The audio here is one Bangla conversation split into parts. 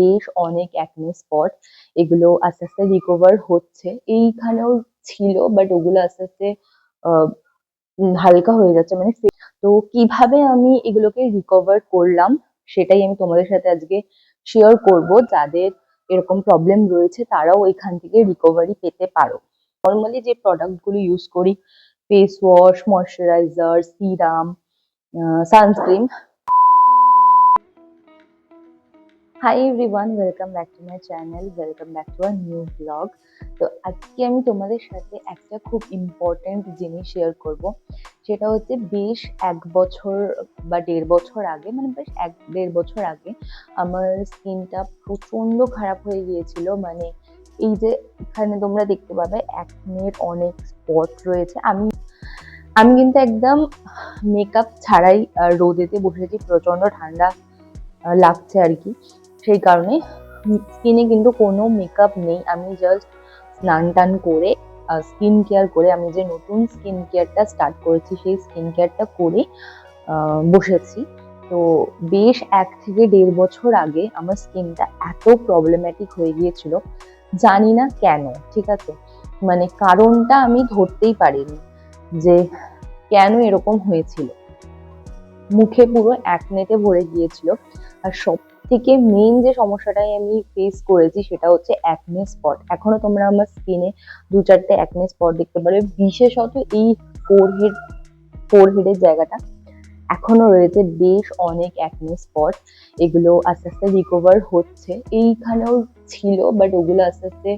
বেশ অনেক অ্যাকনে স্পট এগুলো আস্তে আস্তে রিকভার হচ্ছে। এইখানেও ছিল বাট ওগুলো আস্তে আস্তে হালকা হয়ে যাচ্ছে মানে তো কীভাবে আমি এগুলোকে রিকভার করলাম, সেটাই আমি তোমাদের সাথে আজকে শেয়ার করব। যাদের এরকম প্রবলেম রয়েছে, তারাও এখান থেকে রিকভারি পেতে পারো। নর্মালি যে প্রোডাক্টগুলো ইউজ করি face wash moisturiser serum sunscreen hi everyone welcome back to my channel welcome back to our new vlog তো আজকে আমি তোমাদের সাথে একটা খুব ইম্পর্ট্যান্ট জিনিস শেয়ার করব। সেটা হচ্ছে বেশ এক বছর বা দেড় বছর আগে মানে বেশ এক দেড় বছর আগে আমার স্কিনটা প্রচণ্ড খারাপ হয়ে গিয়েছিল। মানে এই যে এখানে তোমরা দেখতে পাবে একনের অনেক স্পট রয়েছে। আমি আমি কিন্তু একদম মেকআপ ছাড়াই রোদেতে বসেছি, প্রচণ্ড ঠান্ডা লাগছে আর কি। সেই কারণে স্কিনে কিন্তু কোনো মেকআপ নেই। আমি জাস্ট স্নান টান করে স্কিন কেয়ার করে, আমি যে নতুন স্কিন কেয়ারটা স্টার্ট করেছি, সেই স্কিন কেয়ারটা করে বসেছি। তো বেশ এক থেকে দেড় বছর আগে আমার স্কিনটা এত প্রবলেম্যাটিক হয়ে গিয়েছিল, জানি না কেন, ঠিক আছে? মানে কারণটা আমি ধরতেই পারিনি যে কেন এরকম হয়েছিল। মুখে পুরো একনেতে ভরে গিয়েছিল। আর সব থেকে মেইন যে সমস্যাটাই আমি ফেস করেছি সেটা হচ্ছে অ্যাকনে স্পট এখনও তোমরা আমার স্কিনে দু চারটে অ্যাকনে স্পট দেখতে পারবে। বিশেষত এই ফোরহেড ফোরহেডের জায়গাটা এখনও রয়েছে বেশ অনেক অ্যাকনে স্পট এগুলো আস্তে আস্তে রিকভার হচ্ছে। এইখানেও ছিল বাট ওগুলো আস্তে আস্তে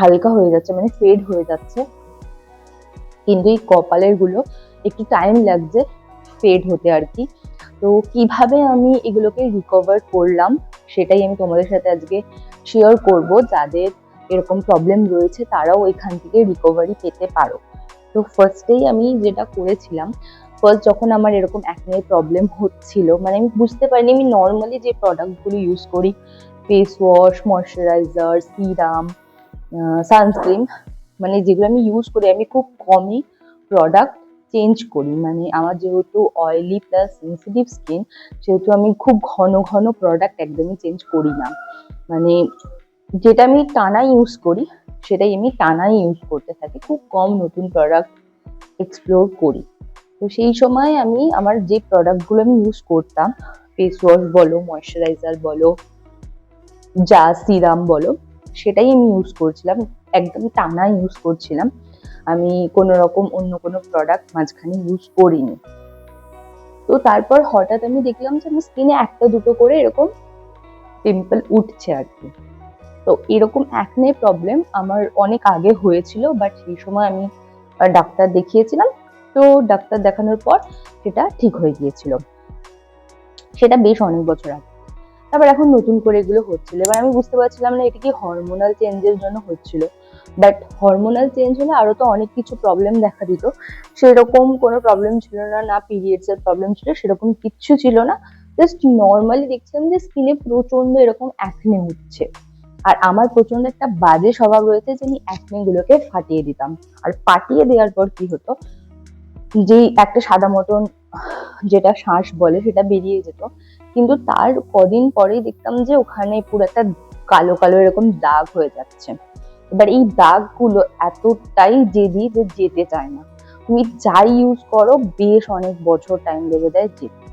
হালকা হয়ে যাচ্ছে মানে ফেড হয়ে যাচ্ছে। কিন্তু এই কপালেরগুলো একটু টাইম লাগছে ফেড হতে আর কি। তো কীভাবে আমি এগুলোকে রিকভার করলাম, সেটাই আমি তোমাদের সাথে আজকে শেয়ার করব। যাদের এরকম প্রবলেম রয়েছে, তারাও এখান থেকে রিকভারি পেতে পারো। তো ফার্স্টেই আমি যেটা করেছিলাম ফার্স্ট যখন আমার এরকম একনের প্রবলেম হচ্ছিল মানে আমি বুঝতে পারিনি, আমি নর্মালি যে প্রোডাক্টগুলো ইউজ করি face wash moisturiser serum sunscreen মানে যেগুলো আমি ইউজ করি, আমি খুব কমই প্রোডাক্ট চেঞ্জ করি। মানে আমার যেহেতু অয়েলি প্লাস সেন্সিটিভ স্কিন সেহেতু আমি খুব ঘন ঘন প্রোডাক্ট একদমই চেঞ্জ করি না। মানে যেটা আমি টানা ইউজ করি, সেটাই আমি টানাই ইউজ করতে থাকি, খুব কম নতুন প্রোডাক্ট এক্সপ্লোর করি। তো সেই সময় আমি আমার যে প্রোডাক্টগুলো আমি ইউজ করতাম ফেস ওয়াশ বলো ময়শ্চারাইজার বলো, যা সিরাম বলো, সেটাই আমি ইউজ করছিলাম একদম টানা ইউজ করছিলাম। আমি কোনো রকম অন্য কোনো প্রোডাক্ট মাঝখানে ইউজ করিনি। তো তারপর হঠাৎ আমি দেখলাম যে আমার স্কিনে একটা দুটো করে এরকম পিম্পল উঠছে আর কি। তো এরকম একনে প্রবলেম আমার অনেক আগে হয়েছিল বাট সেই সময় আমি ডাক্তার দেখিয়েছিলাম। তো ডাক্তার দেখানোর পর সেটা ঠিক হয়ে গিয়েছিল। সেটা বেশ অনেক বছর আগে। তারপর এখন নতুন করে এগুলো হচ্ছিল। এবার আমি বুঝতে পারছিলাম না এটা কি হরমোনাল চেঞ্জের জন্য হচ্ছিল। বাট হরমোনাল চেঞ্জ হলে আরও তো অনেক কিছু প্রবলেম দেখা দিত। সেরকম কোনো প্রবলেম ছিল না না পিরিয়ডস এর প্রবলেম ছিল, সেরকম কিচ্ছু ছিল না। জাস্ট নর্মালি দেখছিলাম যে স্কিনে প্রচণ্ড এরকম অ্যাকনে উঠছে আর আমার প্রচণ্ড একটা বাজে স্বভাব রয়েছে যে আমি অ্যাকনে গুলোকে ফাটিয়ে দিতাম। আর ফাটিয়ে দেওয়ার পর কি হতো? যেই একটা সাদা মতন যেটা শ্বাস বলে সেটা বেরিয়ে যেত। কিন্তু তার কদিন পরেই দেখতাম যে ওখানে পুরো একটা কালো কালো এরকম দাগ হয়ে যাচ্ছে। এবার এই দাগগুলো এতটাই জেদি যে যেতে চায় না। তুমি যাই ইউজ করো, বেশ অনেক বছর টাইম লেগে যায় যেতে।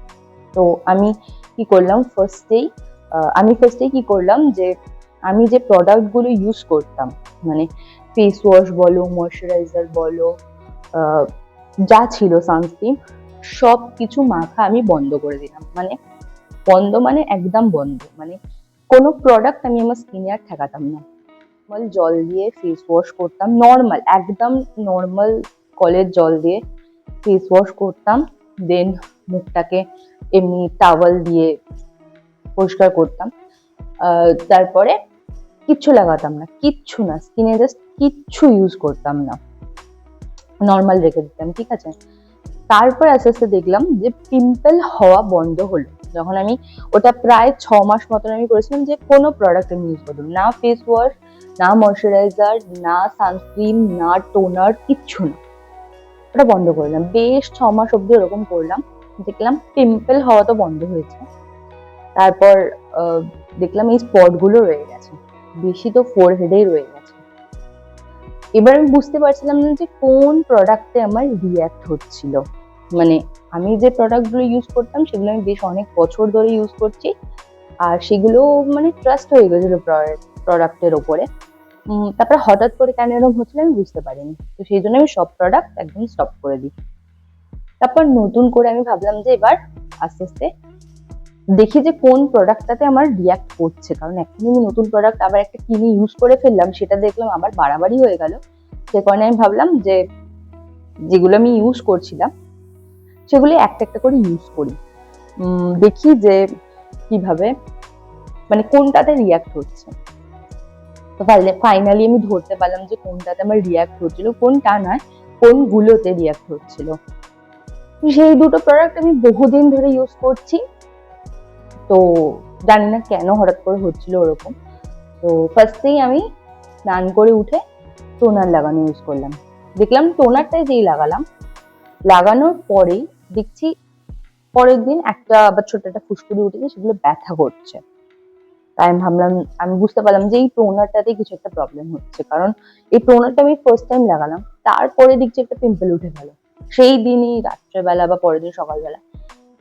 তো আমি কি করলাম ফার্স্টেই আমি ফার্স্টেই কি করলাম যে আমি যে প্রোডাক্টগুলো ইউজ করতাম মানে ফেস ওয়াশ বলো ময়শ্চারাইজার বলো যা ছিল সানস্ক্রিন সব কিছু মাখা আমি বন্ধ করে দিলাম। মানে বন্ধ মানে একদম বন্ধ। মানে কোনো প্রোডাক্ট আমি আমার স্কিনে আর ঠেকাতাম না। নর্মাল জল দিয়ে ফেস ওয়াশ করতাম। নর্মাল একদম নর্মাল কলের জল দিয়ে ফেস ওয়াশ করতাম। দেন মুখটাকে এমনি টাওয়াল দিয়ে পরিষ্কার করতাম। তারপরে কিচ্ছু লাগাতাম না, কিচ্ছু না, স্কিনে জাস্ট কিচ্ছু ইউজ করতাম না। নর্মাল রেখে দিতাম, ঠিক আছে? তারপর আস্তে আস্তে দেখলাম যে পিম্পল হওয়া বন্ধ হলো। যখন আমি ওটা প্রায় ছ মাস মতন আমি করেছিলাম যে কোনো প্রোডাক্ট আমি ইউজ করতাম না। ফেস ওয়াশ না ময়শ্চারাইজার না সানস্ক্রিন না টোনার কিচ্ছু না। ওটা বন্ধ করলাম বেশ ছ মাস অব্দি ওরকম করলাম। দেখলাম পিম্পল হওয়া তো বন্ধ হয়েছে। তারপর দেখলাম এই স্পটগুলো রয়ে গেছে। বেশি তো ফোর হেডেই রয়ে গেছে। এবার আমি বুঝতে পারছিলাম না যে কোন প্রোডাক্টে আমার রিয়াক্ট হচ্ছিল। মানে আমি যে প্রোডাক্টগুলো ইউজ করতাম, সেগুলো আমি বেশ অনেক বছর ধরে ইউজ করছি। আর সেগুলো মানে ট্রাস্ট হয়ে গেছিল প্রোডাক্টের ওপরে। তারপরে হঠাৎ করে কেন এরকম হচ্ছিল আমি বুঝতে পারিনি। তো সেই জন্য আমি সব প্রোডাক্ট একদম স্টপ করে দিই। তারপর নতুন করে আমি ভাবলাম যে এবার আস্তে আস্তে দেখি যে কোন প্রোডাক্টটাতে আমার রিয়াক্ট করছে। কারণ এখন আমি নতুন প্রোডাক্ট আবার একটা কিনে ইউজ করে ফেললাম, সেটা দেখলাম আবার বাড়াবাড়ি হয়ে গেল। সে কারণে আমি ভাবলাম যে যেগুলো আমি ইউজ করছিলাম, সেগুলি একটা একটা করে ইউজ করি। দেখি যে কীভাবে মানে কোনটাতে রিয়াক্ট হচ্ছে। তো ফাইনালি আমি ধরতে পারলাম যে কোনটাতে আমার রিয়াক্ট হচ্ছিল, কোনটা নয়, কোনগুলোতে রিয়াক্ট হচ্ছিল। সেই দুটো প্রোডাক্ট আমি বহুদিন ধরে ইউজ করছি। তো জানি না কেন হঠাৎ করে হচ্ছিল ওরকম। তো ফার্স্টেই আমি স্নান করে উঠে টোনার লাগানো ইউজ করলাম। দেখলাম টোনারটাই যেই লাগালাম, লাগানোর পরেই দেখছি পরের দিন একটা আবার ছোট একটা ফুসকুড়ি উঠেছে, সেগুলো ব্যথা করছে। আমি ভাবলাম, আমি বুঝতে পারলাম যে এই টোনারটাতে কিছু একটা প্রবলেম হচ্ছে। কারণ এই টোনারটা আমি ফার্স্ট টাইম লাগালাম তারপরে দেখছি একটা পিম্পল উঠে গেল। সেই দিনই রাত্রেবেলা বা পরের দিন সকালবেলা।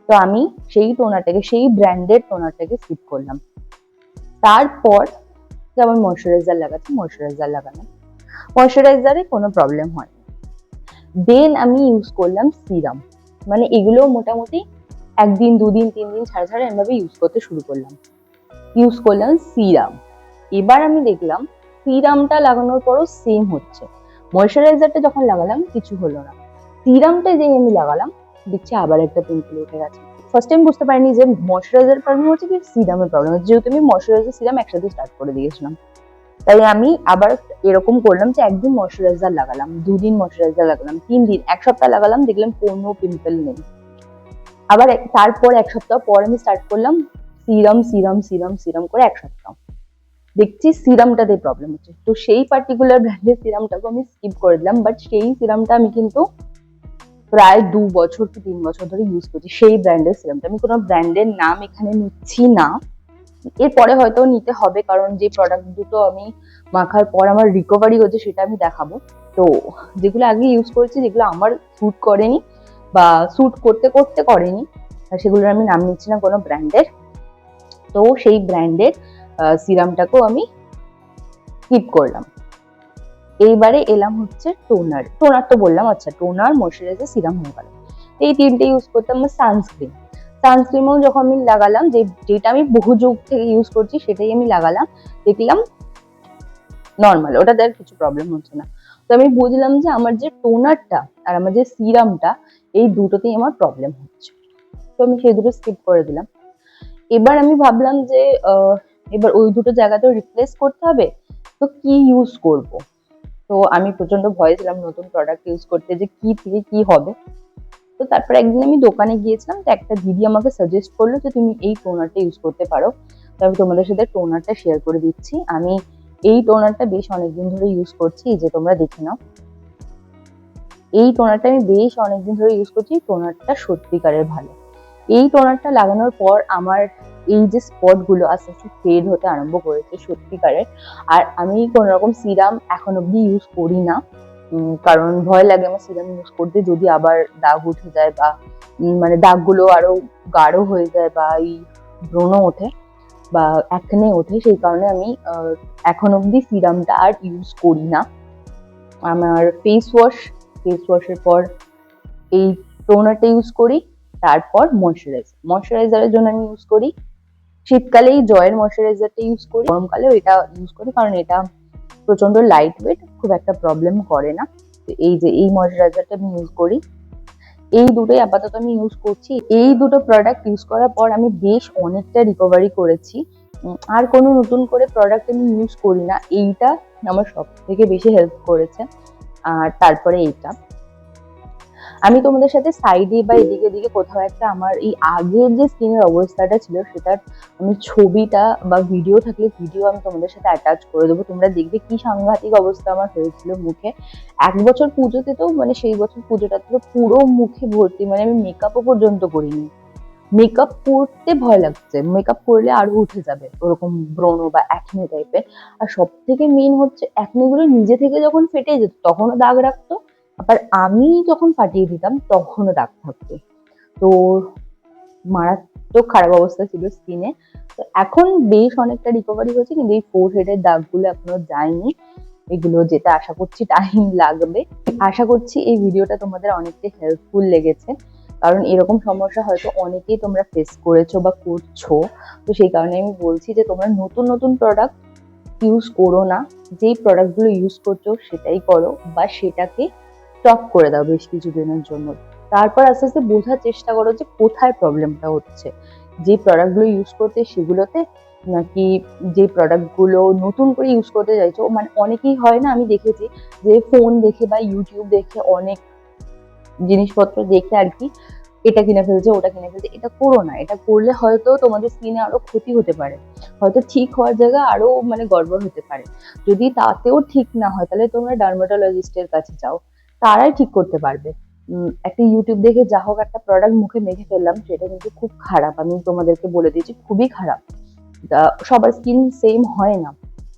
তো আমি সেই টোনারটাকে সেই ব্র্যান্ডের টোনারটাকে স্কিপ করলাম। তারপর যেমন ময়শ্চারাইজার লাগাচ্ছি ময়শ্চারাইজার লাগালাম। ময়শ্চারাইজারে কোনো প্রবলেম হয় দেন আমি ইউজ করলাম সিরাম মানে এগুলো মোটামুটি একদিন, দুদিন তিন দিন ছাড়া ছাড়া এভাবে ইউজ করতে শুরু করলাম। ইউজ করলাম সিরাম এবার আমি দেখলাম সিরামটা লাগানোর পরও সেম হচ্ছে। ময়শ্চারাইজারটা যখন লাগালাম, কিছু হলো না। সিরামটা যেই আমি লাগালাম, দেখছি আবার একটা পিম্পল উঠে গেছে। ফার্স্ট টাইম বুঝতে পারিনি যে ময়শ্চারাইজার প্রবলেম হচ্ছে কি সিরামের প্রবলেম হচ্ছে। যেহেতু আমি ময়শ্চারাইজার সিরাম একসাথে স্টার্ট করে দিয়েছিলাম। তাই আমি আবার এরকম করলাম যে একদিন ময়শ্চারাইজার লাগালাম, দুদিন ময়শ্চারাইজার লাগালাম তিন দিন এক সপ্তাহ লাগালাম, দেখলাম কোনো পিম্পল নেই। আবার তারপর এক সপ্তাহ পর আমি স্টার্ট করলাম সিরাম সিরাম সিরাম সিরাম করে এক সপ্তাহ দেখছি সিরামটাতে প্রবলেম হচ্ছে। তো সেই পার্টিকুলার ব্র্যান্ডের সিরামটাকে আমি স্কিপ করে দিলাম বাট সেই সিরামটা আমি কিন্তু প্রায় দু বছর কি তিন বছর ধরে ইউজ করছি। সেই ব্র্যান্ডের সিরামটা। আমি কোনো ব্র্যান্ডের নাম এখানে নিচ্ছি না। এরপরে হয়তো নিতে হবে, কারণ যে প্রোডাক্ট দুটো আমি মাখার পর আমার রিকভারি হচ্ছে সেটা আমি দেখাবো। তো যেগুলো আগে ইউজ করেছি, যেগুলো আমার স্যুট করেনি বা স্যুট করতে করতে করেনি সেগুলোর আমি নাম নিচ্ছি না কোনো ব্র্যান্ডের তো সেই ব্র্যান্ডের সিরামটাকেও আমি স্কিপ করলাম। এইবারে এলাম হচ্ছে টোনার। টোনার তো বললাম আচ্ছা টোনার, ময়শ্চারাইজার, সিরাম হয়ে গেল। এই তিনটে ইউজ করতাম সানস্ক্রিন সানস্ক্রিনও যখন আমি লাগালাম, যে যেটা আমি বহু যুগ থেকে ইউজ করছি, সেটাই আমি লাগালাম। দেখলাম নর্মাল ওটাতে আর কিছু প্রবলেম হচ্ছে না। তো আমি বুঝলাম যে আমার যে টোনারটা আর আমার যে সিরামটা, এই দুটোতেই আমার প্রবলেম হচ্ছে। তো আমি সেই দুটো স্কিপ করে দিলাম। এবার আমি ভাবলাম যে এবার ওই দুটো জায়গাতে রিপ্লেস করতে হবে, তো কি ইউজ করব? তো আমি প্রচণ্ড ভয় ছিলাম নতুন প্রোডাক্ট ইউজ করতে যে কি থেকে কি হবে। তো তারপরে একদিন আমি দোকানে গিয়েছিলাম, তো একটা দিদি আমাকে সাজেস্ট করল যে, তুমি এই টোনারটা ইউজ করতে পারো। তো আমি তোমাদের সাথে টোনারটা শেয়ার করে দিচ্ছি। আমি এই টোনারটা বেশ অনেকদিন ধরে ইউজ করছি যে তোমরা দেখে নাও। এই টোনারটা আমি বেশ অনেকদিন ধরে ইউজ করছি টোনারটা সত্যিকারের ভালো। এই টোনারটা লাগানোর পর আমার এই যে স্পটগুলো আস্তে আস্তে ফেড হতে আরম্ভ করেছে সত্যিকারের। আর আমি কোনো রকম সিরাম এখন অব্দি ইউজ করি না। কারণ ভয় লাগে আমার সিরাম ইউজ করতে। যদি আবার দাগ উঠে যায় বা মানে দাগগুলো আরও গাঢ় হয়ে যায় বা এই ব্রণ ওঠে বা একনে ওঠে, সেই কারণে আমি এখন অব্দি সিরামটা আর ইউজ করি না। আমার ফেস ওয়াশ ফেস ওয়াশের পর এই টোনারটা ইউজ করি। তারপর ময়শ্চারাইজার ময়শ্চারাইজারের জন্য আমি ইউজ করি শীতকালে এই জয়ের ময়শ্চারাইজারটা ইউজ করি, গরমকালেও এটা ইউজ করি, কারণ এটা প্রচণ্ড লাইট ওয়েট খুব একটা প্রবলেম করে না। তো এই যে, এই ময়শ্চারাইজারটা আমি ইউজ করি। এই দুটোই আপাতত আমি ইউজ করছি। এই দুটো প্রোডাক্ট ইউজ করার পর আমি বেশ অনেকটা রিকভারি করেছি। আর কোনো নতুন করে প্রোডাক্ট আমি ইউজ করি না। এইটা আমার সব থেকে বেশি হেল্প করেছে। আর তারপরে এইটা। আমি তোমাদের সাথে সাইডে বা এদিকে দিকে কোথাও একটা আমার এই আগের যে স্কিনের অবস্থাটা ছিল, সেটার আমি ছবিটা বা ভিডিও থাকলে ভিডিও আমি তোমাদের সাথে অ্যাটাচ করে দেবো। তোমরা দেখবে কি সাংঘাতিক অবস্থা আমার হয়েছিল মুখে। এক বছর পুজোতে তো মানে সেই বছর পুজোটা তো পুরো মুখে ভর্তি মানে আমি মেকআপও পর্যন্ত করিনি। মেকআপ করতে ভয় লাগছে। মেকআপ করলে আরও উঠে যাবে ওরকম ব্রণ বা অ্যাকনে টাইপের আর সব থেকে মেন হচ্ছে অ্যাকনেগুলো নিজে থেকে যখন ফেটে যেত, তখনও দাগ রাখতো। আবার আমি যখন ফাটিয়ে দিতাম, তখনও দাগ থাকতো। তো মারাত্মক খারাপ অবস্থা ছিল স্কিনে তো এখন বেশ অনেকটা রিকভারি হয়েছে, কিন্তু এই ফোর হেডের দাগগুলো এখনও যায়নি। এগুলো যেতে আশা করছি টাইম লাগবে। আশা করছি এই ভিডিওটা তোমাদের অনেকটাই হেল্পফুল লেগেছে। কারণ এরকম সমস্যা হয়তো অনেকেই তোমরা ফেস করেছ বা করছ। তো সেই কারণে আমি বলছি যে, তোমরা নতুন নতুন প্রোডাক্ট ইউজ করো না। যেই প্রোডাক্টগুলো ইউজ করছ, সেটাই করো বা সেটাকে স্টপ করে দাও বেশ কিছু দিনের জন্য। তারপর আস্তে আস্তে বোঝার চেষ্টা করো যে কোথায় প্রবলেমটা হচ্ছে। যে প্রোডাক্টগুলো ইউজ করতে সেগুলোতে নাকি যে প্রোডাক্টগুলো নতুন করে ইউজ করতে চাইছো মানে অনেকেই হয় না, আমি দেখেছি যে ফোন দেখে বা ইউটিউব দেখে অনেক জিনিসপত্র দেখে আর কি, এটা কিনে ফেলছে, ওটা কিনে ফেলছে, এটা করো না। এটা করলে হয়তো তোমাদের স্কিনে আরও ক্ষতি হতে পারে। হয়তো ঠিক হওয়ার জায়গায় আরও মানে গড়বড় হতে পারে। যদি তাতেও ঠিক না হয়, তাহলে তোমরা ডার্মাটোলজিস্টের কাছে যাও। তারাই ঠিক করতে পারবে। একটা ইউটিউব দেখে যা হোক একটা প্রোডাক্ট মুখে মেখে ফেললাম, সেটা কিন্তু খুব খারাপ। আমি তোমাদেরকে বলে দিয়েছি, খুবই খারাপ। সবার স্কিন সেম হয় না।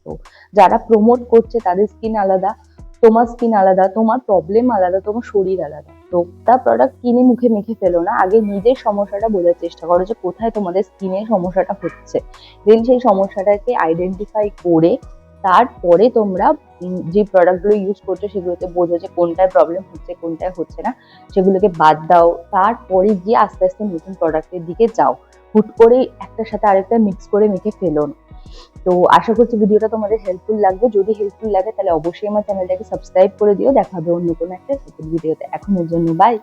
তো যারা প্রমোট করছে, তাদের স্কিন আলাদা, তোমার স্কিন আলাদা, তোমার প্রবলেম আলাদা, তোমার শরীর আলাদা। তো তা প্রোডাক্ট কিনে মুখে মেখে ফেলো না। আগে নিজের সমস্যাটা বোঝার চেষ্টা করো যে কোথায় তোমাদের স্কিনের সমস্যাটা হচ্ছে। দেন সেই সমস্যাটাকে আইডেন্টিফাই করে তারপরে তোমরা যে প্রোডাক্টগুলো ইউজ করছ সেগুলোতে বোঝো যে কোনটায় প্রবলেম হচ্ছে, কোনটায় হচ্ছে না। সেগুলোকে বাদ দাও। তারপরে গিয়ে আস্তে আস্তে নতুন প্রোডাক্টের দিকে যাও। হুট করে একটার সাথে আরেকটা মিক্স করে মেখে ফেলো। না তো আশা করছি ভিডিওটা তোমাদের হেল্পফুল লাগবে। যদি হেল্পফুল লাগে তাহলে অবশ্যই আমার চ্যানেলটাকে সাবস্ক্রাইব করে দিও। দেখা হবে অন্য কোনো একটা ভিডিওতে এখনের জন্য বাই